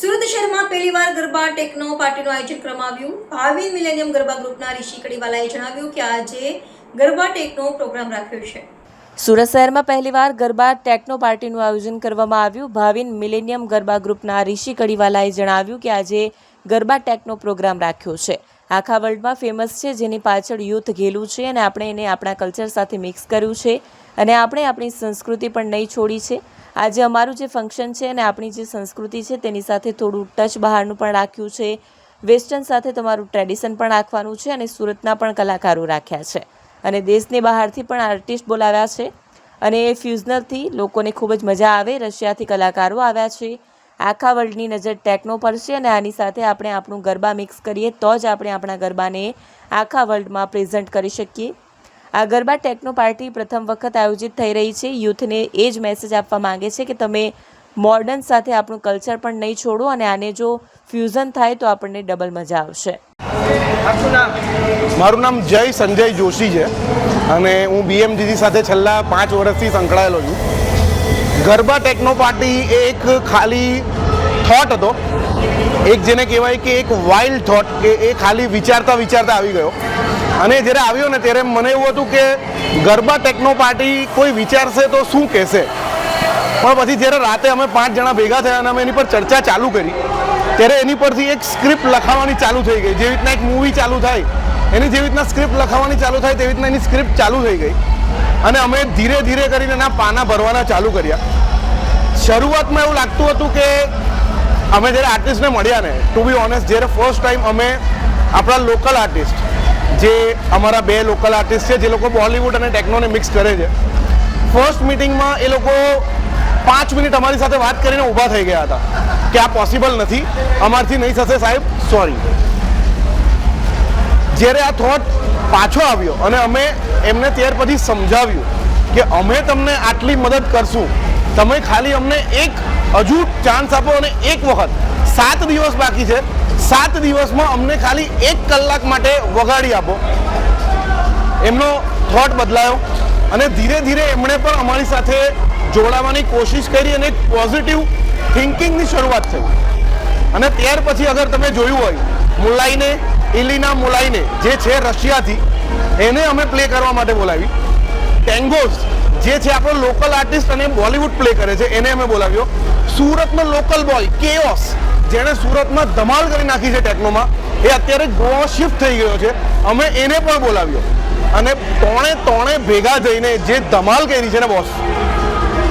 સુરત શહેરમાં પહેલીવાર ગરબા ટેકનો પાર્ટીનું આયોજન કરવામાં આવ્યું. ભાવિન મિલેનિયમ ગરબા ગ્રુપના ઋષિ કડીવાલાએ જણાવ્યું કે આજે ગરબા ટેકનો પ્રોગ્રામ રાખ્યો છે. સુરત શહેરમાં પહેલીવાર ગરબા ટેકનો પાર્ટીનું આયોજન કરવામાં આવ્યું. ભાવિન મિલેનિયમ ગરબા ગ્રુપના ઋષિ કડીવાલાએ જણાવ્યું કે આજે ગરબા ટેકનો પ્રોગ્રામ રાખ્યો છે. આખા વર્લ્ડમાં ફેમસ છે, જેની પાછળ યુથ ઘેલું છે અને આપણે એને આપણા કલ્ચર સાથે મિક્સ કર્યું છે અને આપણે આપણી સંસ્કૃતિ પણ નહીં છોડી છે. આજે અમારું જે ફંક્શન છે અને આપણી જે સંસ્કૃતિ છે, તેની સાથે થોડું ટચ બહારનું પણ રાખ્યું છે. વેસ્ટર્ન સાથે તમારું ટ્રેડિશન પણ રાખવાનું છે અને સુરતના પણ કલાકારો રાખ્યા છે. અને દેશની બહારથી પણ આર્ટિસ્ટ બોલાવ્યા છે અને એ ફ્યુઝનલથી લોકોને ખૂબ જ મજા આવે, રશિયાથી કલાકારો આવ્યા છે. આખા વર્લ્ડની નજર ટેકનો પર છે અને આની સાથે આપણે આપણું ગરબા મિક્સ કરીએ તો જ આપણે આપણા ગરબાને આખા વર્લ્ડમાં પ્રેઝન્ટ કરી શકીએ. આ ગરબા ટેકનો પાર્ટી પ્રથમ વખત આયોજિત થઈ રહી છે. યુથને એ જ મેસેજ આપવા માંગે છે કે તમે મોડર્ન સાથે આપણું કલ્ચર પણ નહીં છોડો અને આને જો ફ્યુઝન થાય તો આપણને ડબલ મજા આવશે. મારું નામ જય સંજય જોશી છે અને હું બીએમજીજી સાથે છેલ્લા પાંચ વર્ષથી સંકળાયેલો છું. ગરબા ટેકનો પાર્ટી એક ખાલી થોટ હતો. એક જેને કહેવાય કે એક વાઇલ્ડ થોટ કે એ ખાલી વિચારતા વિચારતા આવી ગયો. અને જ્યારે આવ્યો ને ત્યારે મને એવું હતું કે ગરબા ટેકનો પાર્ટી કોઈ વિચારશે તો શું કહેશે? પણ પછી જ્યારે રાતે અમે પાંચ જણા ભેગા થયા અને અમે એની પર ચર્ચા ચાલુ કરી, ત્યારે એની પરથી એક સ્ક્રિપ્ટ લખાવાની ચાલુ થઈ ગઈ. જેવી રીતના એક મૂવી ચાલુ થાય, એની જેવી રીતના સ્ક્રિપ્ટ લખાવાની ચાલુ થાય, તેવી રીતના એની સ્ક્રિપ્ટ ચાલુ થઈ ગઈ. અને અમે ધીરે ધીરે કરીને એના પાના ભરવાના ચાલુ કર્યા. શરૂઆતમાં એવું લાગતું હતું કે અમે જ્યારે આર્ટિસ્ટને મળ્યા ને ટુ બી ઓનેસ્ટ જ્યારે ફર્સ્ટ ટાઈમ અમે આપણા લોકલ આર્ટિસ્ટ જે અમારા બે લોકલ આર્ટિસ્ટ છે, જે લોકો બોલિવૂડ અને ટેકનોને મિક્સ કરે છે ફર્સ્ટ મિટિંગમાં એ લોકો પાંચ મિનિટ અમારી સાથે વાત કરીને ઊભા થઈ ગયા હતા કે આ પોસિબલ નથી, અમારથી નહીં થશે સાહેબ સોરી જ્યારે આ થોટ પાછો આવ્યો અને અમે એમને ત્યાર પછી સમજાવ્યું કે અમે તમને આટલી મદદ કરશું. તમે ખાલી અમને એક હજુ ચાન્સ આપો અને એક વખત. સાત દિવસ બાકી છે. સાત દિવસમાં અમને ખાલી એક કલાક માટે વગાડી આપો. એમનો થોટ બદલાયો અને ધીરે ધીરે એમણે પણ અમારી સાથે જોડાવાની કોશિશ કરી અને એક પોઝિટિવ થિંકિંગની શરૂઆત થઈ. અને ત્યાર પછી અગર તમે જોયું હોય મુલાઈને ઇલિના મુલાઈને જે છે રશિયાથી, એને અમે પ્લે કરવા માટે બોલાવી. ટેંગોઝ જે છે આપણો લોકલ આર્ટિસ્ટ અને બોલિવૂડ પ્લે કરે છે, એને અમે બોલાવ્યો. સુરતનો લોકલ બોય કેઓસ જેણે સુરતમાં ધમાલ કરી નાખી છે ટેકનોમાં એ અત્યારે ગોવા શિફ્ટ થઈ ગયો છે. અમે એને પણ બોલાવ્યો. અને ત્રણે ત્રણે ભેગા જઈને જે ધમાલ કરી છે ને boss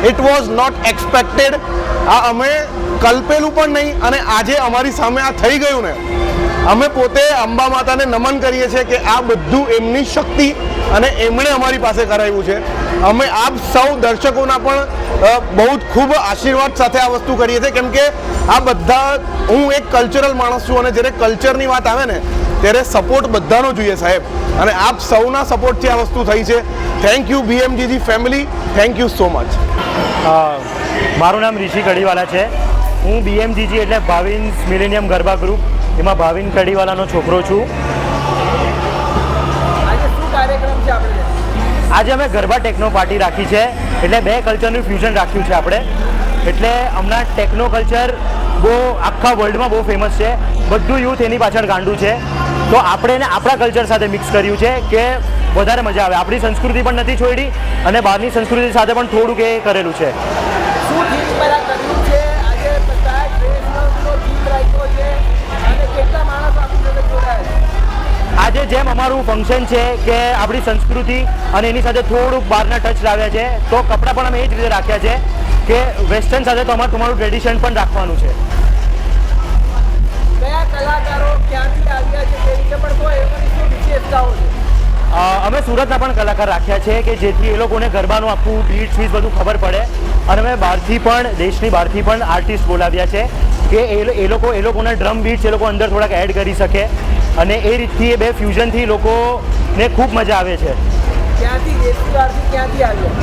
it was not expected આ અમે કલ્પેલું પણ નહીં, અને આજે અમારી સામે આ થઈ ગયું ને અમે પોતે અંબા માતાને નમન કરીએ છીએ કે આ બધું એમની શક્તિ અને એમણે અમારી પાસે કરાવ્યું છે. અમે આપ સૌ દર્શકોના પણ બહુ જ ખૂબ આશીર્વાદ સાથે આ વસ્તુ કરીએ છીએ. કેમ કે આ બધા, હું એક કલ્ચરલ માણસ છું અને જ્યારે કલ્ચરની વાત આવે ને, ત્યારે સપોર્ટ બધાનો જોઈએ સાહેબ. અને આપ સૌના સપોર્ટથી આ વસ્તુ થઈ છે. Thank you BMGG family thank you so much મારું નામ ઋષિ કડીવાલા છે. હું બીએમજીજી એટલે ભાવિન મિલેનિયમ ગરબા ગ્રુપ. એમાં ભાવિન કડીવાલાનો છોકરો છું. આજે અમે ગરબા ટેકનો પાર્ટી રાખી છે. એટલે બે કલ્ચરનું ફ્યુઝન રાખ્યું છે આપણે. એટલે હમણાં ટેકનો કલ્ચર બહુ આખા વર્લ્ડમાં બહુ ફેમસ છે. બધું યુથ એની પાછળ ગાંડું છે. તો આપણે એને આપણા કલ્ચર સાથે મિક્સ કર્યું છે કે વધારે મજા આવે. આપણી સંસ્કૃતિ પણ નથી છોડી અને બહારની સંસ્કૃતિ સાથે પણ થોડુંક એ કરેલું છે. જેમ અમારું ફંક્શન છે કે આપણી સંસ્કૃતિ અને એની સાથે થોડુંક બહારના ટચ લાવ્યા છે તો કપડાં પણ અમે એ જ રીતે રાખ્યા છે કે વેસ્ટર્ન સાથે તો અમારું તમારું ટ્રેડિશન પણ રાખવાનું છે. અમે સુરતના પણ કલાકાર રાખ્યા છે કે જેથી એ લોકોને ગરબાનું આખું બીટ ફીસ બધું ખબર પડે. અને અમે બહારથી પણ દેશની બહારથી પણ આર્ટિસ્ટ બોલાવ્યા છે કે એ લોકો એ લોકોના ડ્રમ બીટ્સ એ લોકો અંદર થોડાક એડ કરી શકે. અને એ રીતથી એ બે ફ્યુઝનથી લોકોને ખૂબ મજા આવે છે.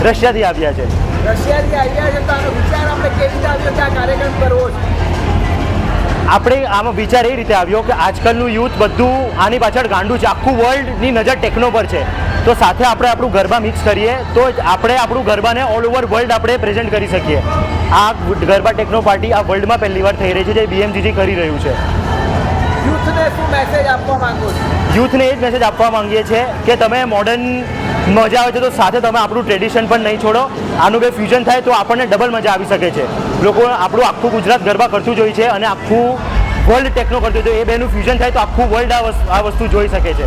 રશિયાથી આવ્યા આપણે છે આપણે આમાં વિચાર એ રીતે આવ્યો કે આજકાલનું યુથ બધું આની પાછળ ગાંડું છે. આખું વર્લ્ડની નજર ટેકનો પર છે. તો સાથે આપણે આપણું ગરબા મિક્સ કરીએ તો આપણે આપણું ગરબાને ઓલ ઓવર વર્લ્ડ આપણે પ્રેઝન્ટ કરી શકીએ. આ ગરબા ટેકનો પાર્ટી આ વર્લ્ડમાં પહેલી વાર થઈ રહી છે જે બીએમજીજી કરી રહ્યું છે. યુથને શું એ જ મેસેજ આપવા માંગીએ છીએ કે તમે મોડર્ન મજા આવે છે તો સાથે તમે આપણું ટ્રેડિશન પણ નહીં છોડો. આનું બે ફ્યુઝન થાય તો આપણને ડબલ મજા આવી શકે છે. લોકો આપણું આખું ગુજરાત ગરબા કરતું જ હોય છે અને આખું વર્લ્ડ ટેકનો કરતું તો એ બેનું ફ્યુઝન થાય તો આખું વર્લ્ડ આ વસ્તુ જોઈ શકે છે.